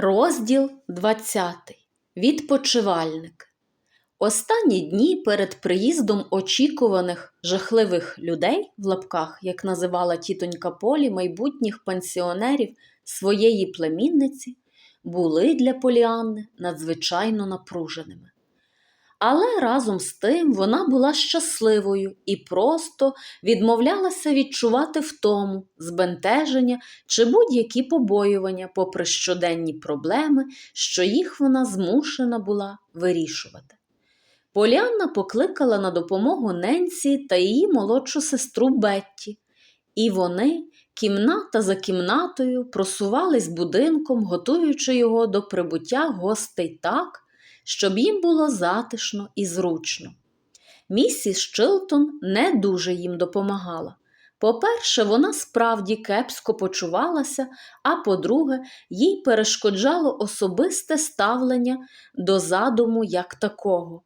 Розділ 20. Відпочивальник. Останні дні перед приїздом очікуваних жахливих людей в лапках, як називала тітонька Полі майбутніх пансіонерів своєї племінниці, були для Поліанни надзвичайно напруженими. Але разом з тим вона була щасливою і просто відмовлялася відчувати втому, збентеження чи будь-які побоювання, попри щоденні проблеми, що їх вона змушена була вирішувати. Поліанна покликала на допомогу Ненсі та її молодшу сестру Бетті, і вони, кімната за кімнатою, просувались будинком, готуючи його до прибуття гостей так, щоб їм було затишно і зручно. Місіс Чилтон не дуже їм допомагала. По-перше, вона справді кепсько почувалася, а по-друге, їй перешкоджало особисте ставлення до задуму як такого.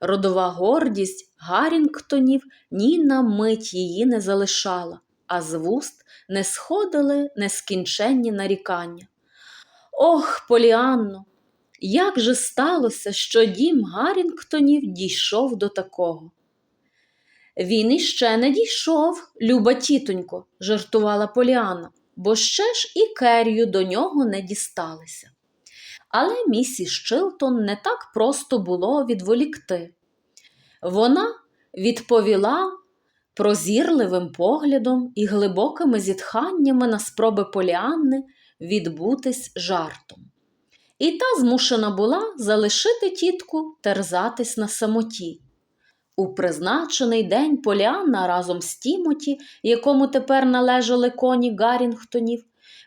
Родова гордість Гаррінгтонів ні на мить її не залишала, а з вуст не сходили нескінченні нарікання. Ох, Поліанно, як же сталося, що дім Гаррінгтонів дійшов до такого? Він іще не дійшов, люба тітонько, жартувала Поліана, бо ще ж і Керрію до нього не дісталися. Але місіс Чилтон не так просто було відволікти. Вона відповіла прозірливим поглядом і глибокими зітханнями на спроби Поліанни відбутись жартом. І та змушена була залишити тітку терзатись на самоті. У призначений день Поліанна разом з Тімоті, якому тепер належали коні Гаррінгтонів,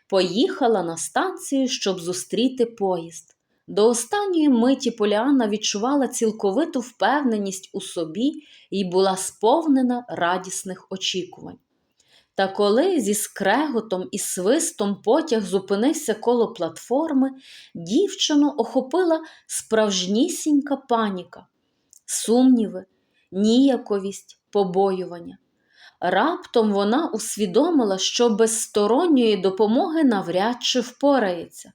поїхала на станцію, щоб зустріти поїзд. До останньої миті Поліанна відчувала цілковиту впевненість у собі і була сповнена радісних очікувань. Та коли зі скреготом і свистом потяг зупинився коло платформи, дівчину охопила справжнісінька паніка, сумніви, ніяковість, побоювання. Раптом вона усвідомила, що без сторонньої допомоги навряд чи впорається.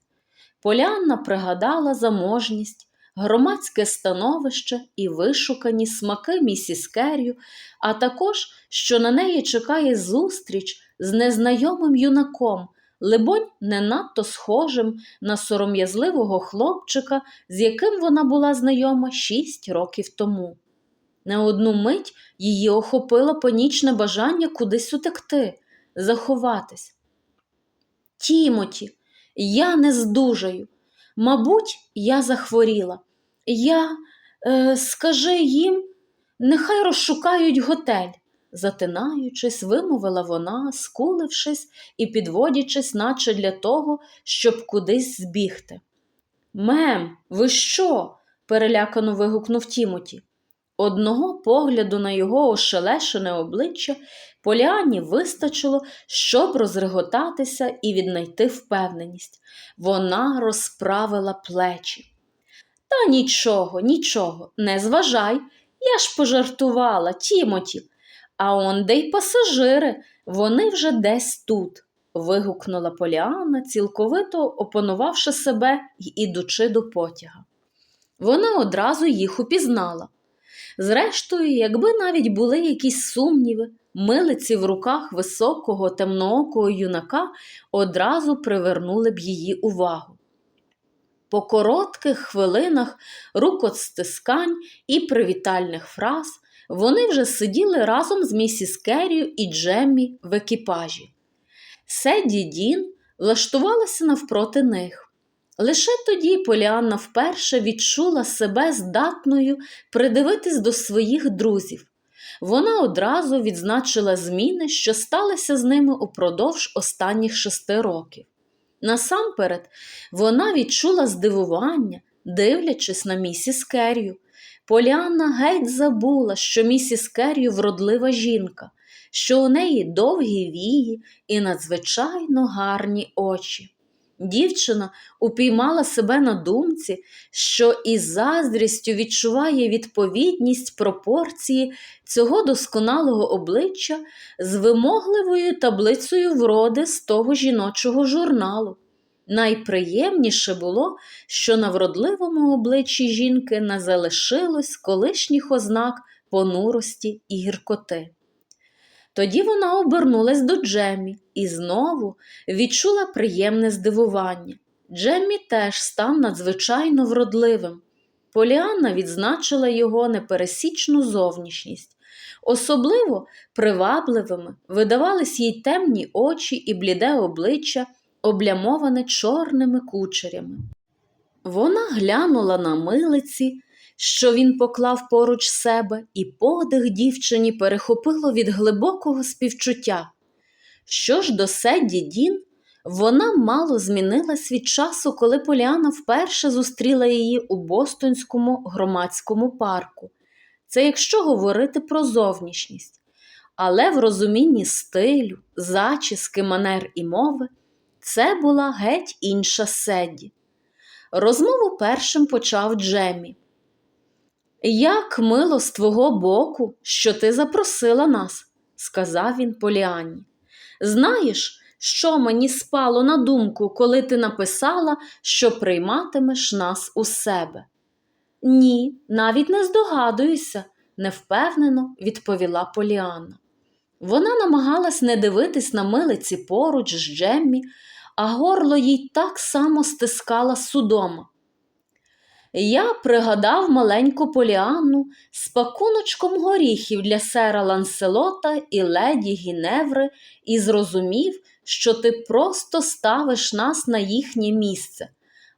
Полянна пригадала заможність, громадське становище і вишукані смаки місіс Керрю, а також, що на неї чекає зустріч з незнайомим юнаком, либонь, не надто схожим на сором'язливого хлопчика, з яким вона була знайома шість років тому. На одну мить її охопило панічне бажання кудись утекти, заховатись. Тімоті, я не здужаю. Мабуть, я захворіла. Я, е, скажи їм, нехай розшукають готель, затинаючись, вимовила вона, скулившись і підводячись, наче для того, щоб кудись збігти. Мем, ви що? перелякано вигукнув Тімоті. Одного погляду на його ошелешене обличчя Поліані вистачило, щоб розреготатися і віднайти впевненість. Вона розправила плечі. Та нічого, нічого, не зважай. Я ж пожартувала, Тімоті. А он де й пасажири, вони вже десь тут. вигукнула Поліана, цілковито опанувавши себе й ідучи до потяга. Вона одразу їх упізнала. Зрештою, якби навіть були якісь сумніви, милиці в руках високого темноокого юнака одразу привернули б її увагу. По коротких хвилинах рукостискань і привітальних фраз вони вже сиділи разом з місіс Керрію і Джеммі в екіпажі. Седі Дін влаштувалася навпроти них. Лише тоді Поліанна вперше відчула себе здатною придивитись до своїх друзів. Вона одразу відзначила зміни, що сталися з ними упродовж останніх шести років. Насамперед, вона відчула здивування, дивлячись на місіс Керрію. Поліанна геть забула, що місіс Керрію вродлива жінка, що у неї довгі вії і надзвичайно гарні очі. Дівчина упіймала себе на думці, що із заздрістю відчуває відповідність пропорції цього досконалого обличчя з вимогливою таблицею вроди з того жіночого журналу. Найприємніше було, що на вродливому обличчі жінки не залишилось колишніх ознак понурості і гіркоти. Тоді вона обернулась до Джеммі і знову відчула приємне здивування. Джеммі теж став надзвичайно вродливим. Поліанна відзначила його непересічну зовнішність. Особливо привабливими видавались їй темні очі і бліде обличчя, облямоване чорними кучерями. Вона глянула на милиці, що він поклав поруч себе, і подих дівчині перехопило від глибокого співчуття. Що ж до Седді Дін, вона мало змінилась від часу, коли Поліана вперше зустріла її у Бостонському громадському парку. Це якщо говорити про зовнішність. Але в розумінні стилю, зачіски, манер і мови це була геть інша Седді. Розмову першим почав Джемі. Як мило з твого боку, що ти запросила нас, сказав він Поліанні. Знаєш, що мені спало на думку, коли ти написала, що прийматимеш нас у себе? Ні, навіть не здогадуюся, невпевнено відповіла Поліанна. Вона намагалась не дивитись на милиці поруч з Джеммі, а горло їй так само стискала судома. Я пригадав маленьку Поліанну з пакуночком горіхів для сера Ланселота і леді Гіневри і зрозумів, що ти просто ставиш нас на їхнє місце.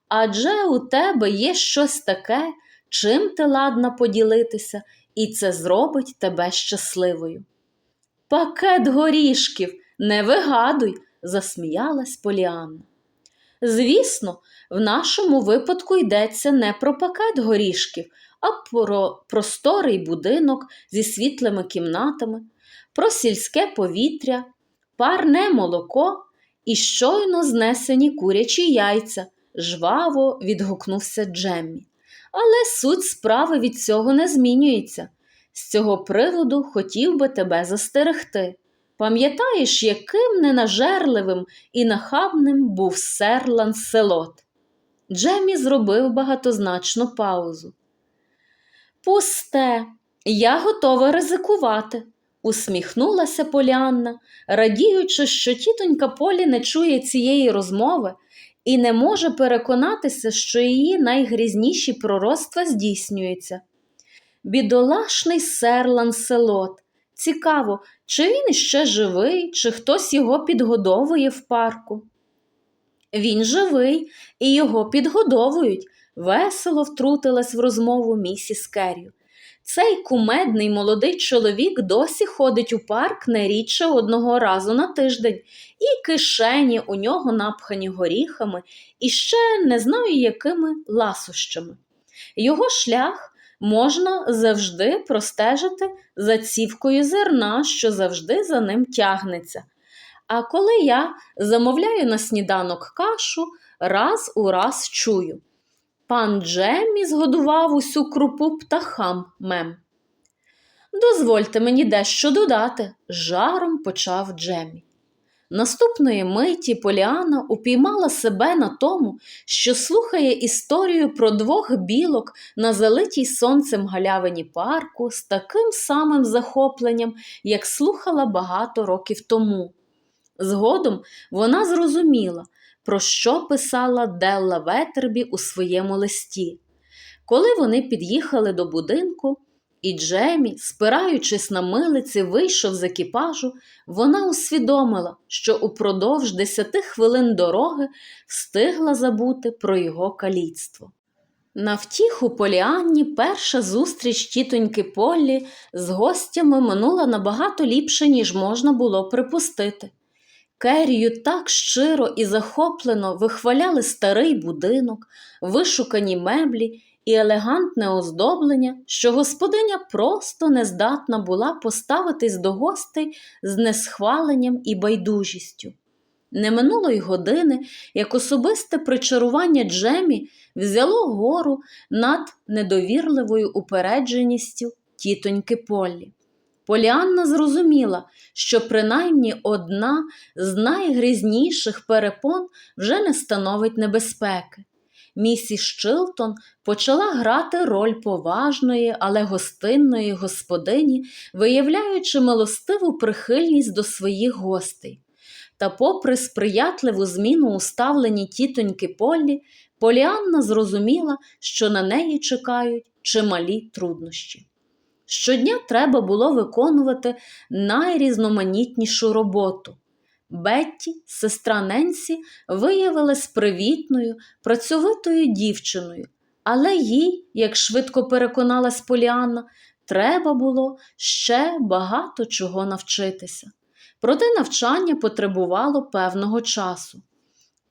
Адже у тебе є щось таке, чим ти ладна поділитися, і це зробить тебе щасливою. Пакет горішків, не вигадуй, засміялась Поліанна. Звісно, в нашому випадку йдеться не про пакет горішків, а про просторий будинок зі світлими кімнатами, про сільське повітря, парне молоко і щойно знесені курячі яйця, жваво відгукнувся Джеммі. Але суть справи від цього не змінюється. З цього приводу хотів би тебе застерегти. Пам'ятаєш, яким ненажерливим і нахабним був сер Ланселот? Джемі зробив багатозначну паузу. Пусте, я готова ризикувати, усміхнулася Поліанна, радіючи, що тітонька Полі не чує цієї розмови і не може переконатися, що її найгрізніші пророцтва здійснюються. Бідолашний сер Ланселот. Цікаво, чи він іще живий, чи хтось його підгодовує в парку. Він живий і його підгодовують, весело втрутилась в розмову місіс Керрю. Цей кумедний молодий чоловік досі ходить у парк не рідше одного разу на тиждень, і кишені у нього напхані горіхами і ще не знаю якими ласощами. Його шлях можна завжди простежити за цівкою зерна, що завжди за ним тягнеться. А коли я замовляю на сніданок кашу, раз у раз чую. Пан Джеммі згодував усю крупу птахам мем. Дозвольте мені дещо додати, жаром почав Джеммі. Наступної миті Поліана упіймала себе на тому, що слухає історію про двох білок на залитій сонцем галявині парку з таким самим захопленням, як слухала багато років тому. Згодом вона зрозуміла, про що писала Делла Ветербі у своєму листі. Коли вони під'їхали до будинку, і Джемі, спираючись на милиці, вийшов з екіпажу, вона усвідомила, що упродовж десяти хвилин дороги встигла забути про його каліцтво. На втіху Поліанні перша зустріч тітоньки Поллі з гостями минула набагато ліпше, ніж можна було припустити. Керрію так щиро і захоплено вихваляли старий будинок, вишукані меблі і елегантне оздоблення, що господиня просто не здатна була поставитись до гостей з несхваленням і байдужістю. Не минуло й години, як особисте причарування Джемі взяло гору над недовірливою упередженістю тітоньки Поллі. Поліанна зрозуміла, що принаймні одна з найгрізніших перепон вже не становить небезпеки. Місіс Чилтон почала грати роль поважної, але гостинної господині, виявляючи милостиву прихильність до своїх гостей. Та, попри сприятливу зміну у ставленні тітоньки Поллі, Поліанна зрозуміла, що на неї чекають чималі труднощі. Щодня треба було виконувати найрізноманітнішу роботу. Бетті, сестра Ненсі, виявилась привітною, працьовитою дівчиною, але їй, як швидко переконалась Поліанна, треба було ще багато чого навчитися. Проте навчання потребувало певного часу.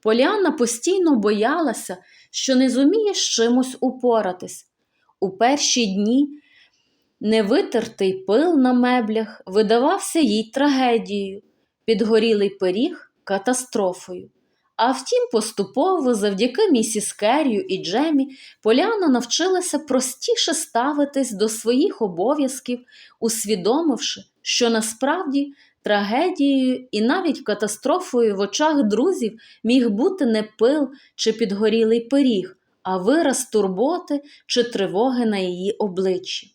Поліанна постійно боялася, що не зуміє з чимось упоратись. У перші дні невитертий пил на меблях видавався їй трагедією, підгорілий пиріг катастрофою. А втім, поступово, завдяки місіс Керрію і Джемі, Поляна навчилася простіше ставитись до своїх обов'язків, усвідомивши, що насправді трагедією і навіть катастрофою в очах друзів міг бути не пил чи підгорілий пиріг, а вираз турботи чи тривоги на її обличчі.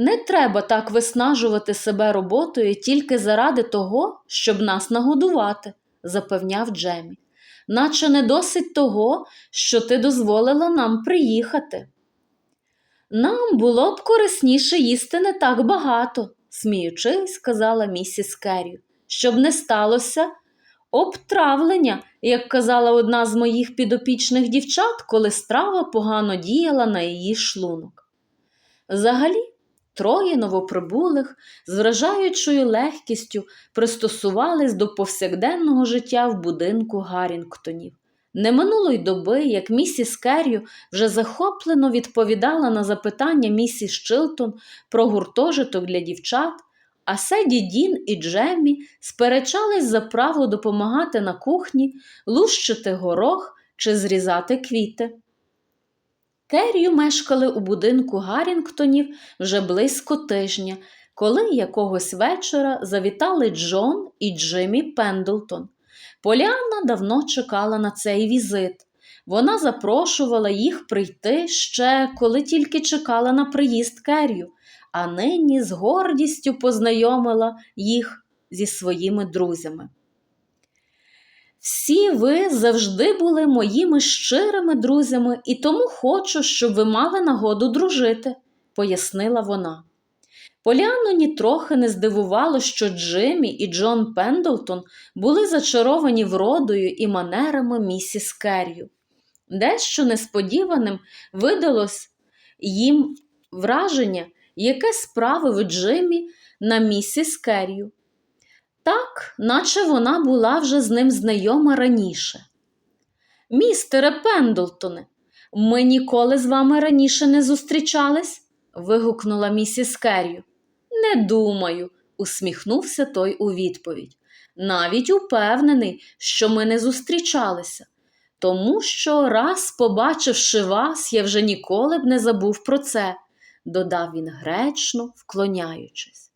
Не треба так виснажувати себе роботою тільки заради того, щоб нас нагодувати, запевняв Джемі. Наче не досить того, що ти дозволила нам приїхати. Нам було б корисніше їсти не так багато, сміючись, сказала місіс Керрі, щоб не сталося обтравлення, як казала одна з моїх підопічних дівчат, коли страва погано діяла на її шлунок. Взагалі, Троє новоприбулих з вражаючою легкістю пристосувались до повсякденного життя в будинку Гаррінгтонів. Не минуло й доби, як місіс Керрю вже захоплено відповідала на запитання місіс Чилтон про гуртожиток для дівчат, а Седі Дін і Джеммі сперечались за право допомагати на кухні, лущити горох чи зрізати квіти. Керрію мешкали у будинку Гаррінгтонів вже близько тижня, коли якогось вечора завітали Джон і Джиммі Пендлтон. Поліанна давно чекала на цей візит. Вона запрошувала їх прийти ще коли тільки чекала на приїзд Керрію, а нині з гордістю познайомила їх зі своїми друзями. Всі ви завжди були моїми щирими друзями і тому хочу, щоб ви мали нагоду дружити, пояснила вона. Поляну нітрохи не здивувало, що Джиммі і Джон Пендлтон були зачаровані вродою і манерами місіс Керрю. Дещо несподіваним видалось їм враження, яке справив Джиммі на місіс Керрю так, наче вона була вже з ним знайома раніше. Містере Пендлтоне, ми ніколи з вами раніше не зустрічались? вигукнула місіс Керрю. Не думаю, усміхнувся той у відповідь. Навіть упевнений, що ми не зустрічалися, тому що, раз побачивши вас, я вже ніколи б не забув про це, додав він гречно, вклоняючись.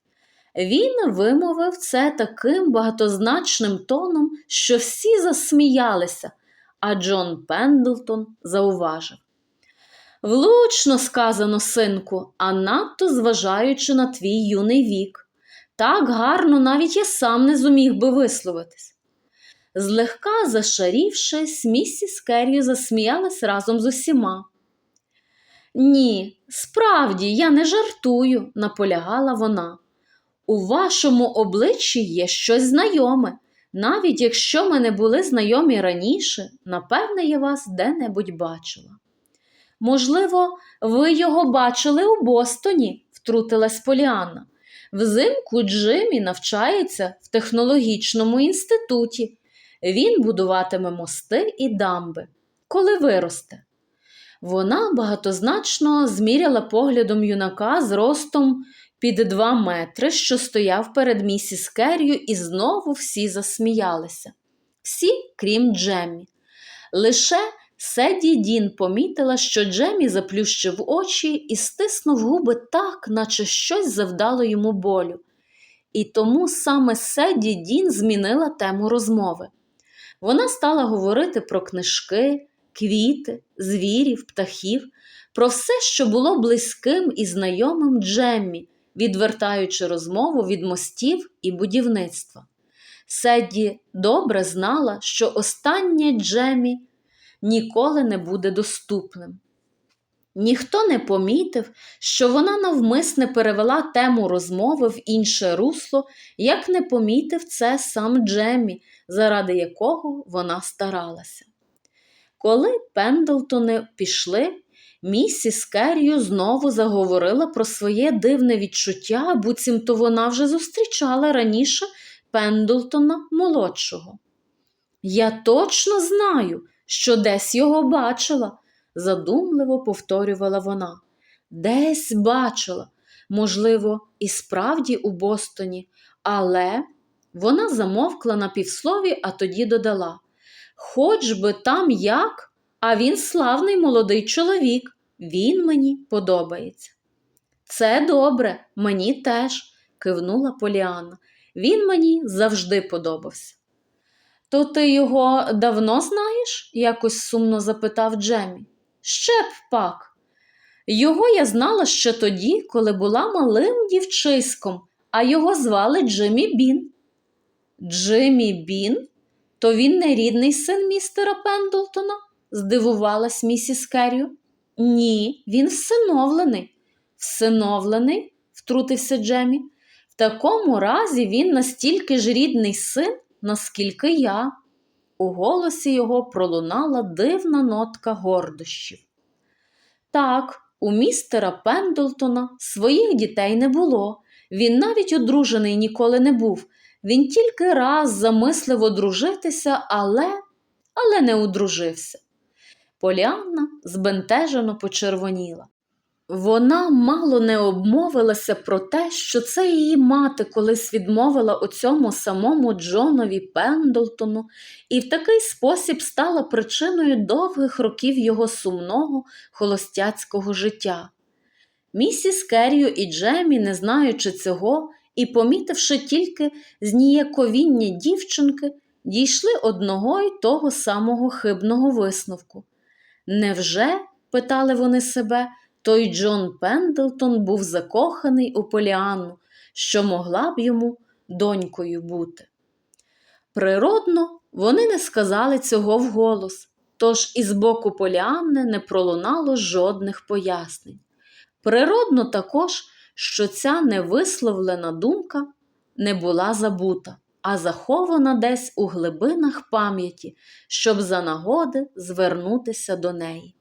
Він вимовив це таким багатозначним тоном, що всі засміялися, а Джон Пендлтон зауважив. Влучно сказано, синку, а надто зважаючи на твій юний вік. Так гарно навіть я сам не зуміг би висловитись. Злегка зашарівшись, місіс Керрі засміялась разом з усіма. Ні, справді, я не жартую, наполягала вона. У вашому обличчі є щось знайоме. Навіть якщо ми не були знайомі раніше, напевне, я вас де-небудь бачила. Можливо, ви його бачили у Бостоні, втрутилась Поліанна. Взимку Джиммі навчається в технологічному інституті. Він будуватиме мости і дамби, коли виросте. Вона багатозначно зміряла поглядом юнака з ростом під два метри, що стояв перед місіс Керрію, і знову всі засміялися. Всі, крім Джеммі. Лише Седі Дін помітила, що Джемі заплющив очі і стиснув губи так, наче щось завдало йому болю. І тому саме Седі Дін змінила тему розмови. Вона стала говорити про книжки, квіти, звірів, птахів, про все, що було близьким і знайомим Джеммі, відвертаючи розмову від мостів і будівництва. Седі добре знала, що останнє Джемі ніколи не буде доступним. Ніхто не помітив, що вона навмисне перевела тему розмови в інше русло, як не помітив це сам Джеммі, заради якого вона старалася. Коли Пендлтони пішли, місіс Керрію знову заговорила про своє дивне відчуття, буцімто вона вже зустрічала раніше Пендлтона молодшого. Я точно знаю, що десь його бачила, задумливо повторювала вона. Десь бачила, можливо, і справді у Бостоні, але вона замовкла на півслові, а тоді додала Хоч би там як, а він славний молодий чоловік, він мені подобається. Це добре, мені теж, кивнула Поліанна. Він мені завжди подобався. То ти його давно знаєш? якось сумно запитав Джемі. Ще б пак. Його я знала ще тоді, коли була малим дівчиськом, а його звали Джиммі Бін. Джиммі Бін? То він не рідний син містера Пендлтона? Здивувалась місіс Керрю. Ні, він всиновлений. Всиновлений? втрутився Джемі. В такому разі він настільки ж рідний син, наскільки я. У голосі його пролунала дивна нотка гордощів. Так, у містера Пендлтона своїх дітей не було. Він навіть одружений ніколи не був. Він тільки раз замислив одружитися, але але не одружився. Поліанна збентежено почервоніла. Вона мало не обмовилася про те, що це її мати колись відмовила у цьому самому Джонові Пендлтону і в такий спосіб стала причиною довгих років його сумного холостяцького життя. Місіс Керрію і Джемі, не знаючи цього і помітивши тільки зніяковіння дівчинки, дійшли одного й того самого хибного висновку. Невже, питали вони себе, той Джон Пендлтон був закоханий у Поліанну, що могла б йому донькою бути. Природно, вони не сказали цього вголос, тож із боку Поліанни не пролунало жодних пояснень. Природно також, що ця невисловлена думка не була забута, а захована десь у глибинах пам'яті, щоб за нагоди звернутися до неї.